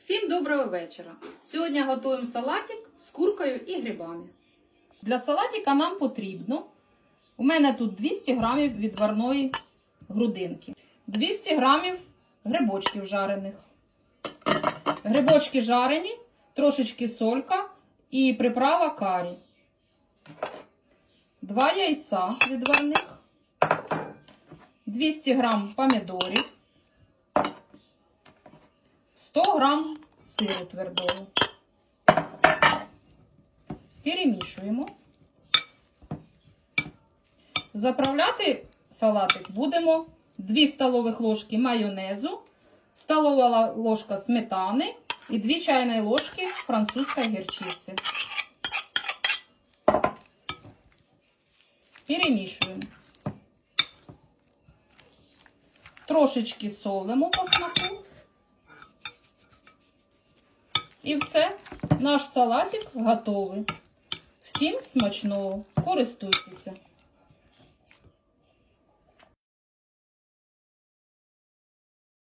Всім доброго вечора! Сьогодні готуємо салатик з куркою і грибами. Для салатика нам потрібно. У мене тут 200 грамів відварної грудинки, 200 грамів грибочків жарених. Грибочки жарені, трошечки солька і приправа карі. Два яйця відварних, 200 грам помідорів. 100 грам сиру твердого. Перемішуємо. Заправляти салатик будемо 2 столових ложки майонезу, столова ложка сметани і 2 чайні ложки французької гірчиці. Перемішуємо. Трошечки солимо по смаку. І все, наш салатик готовий. Всім смачного, користуйтеся.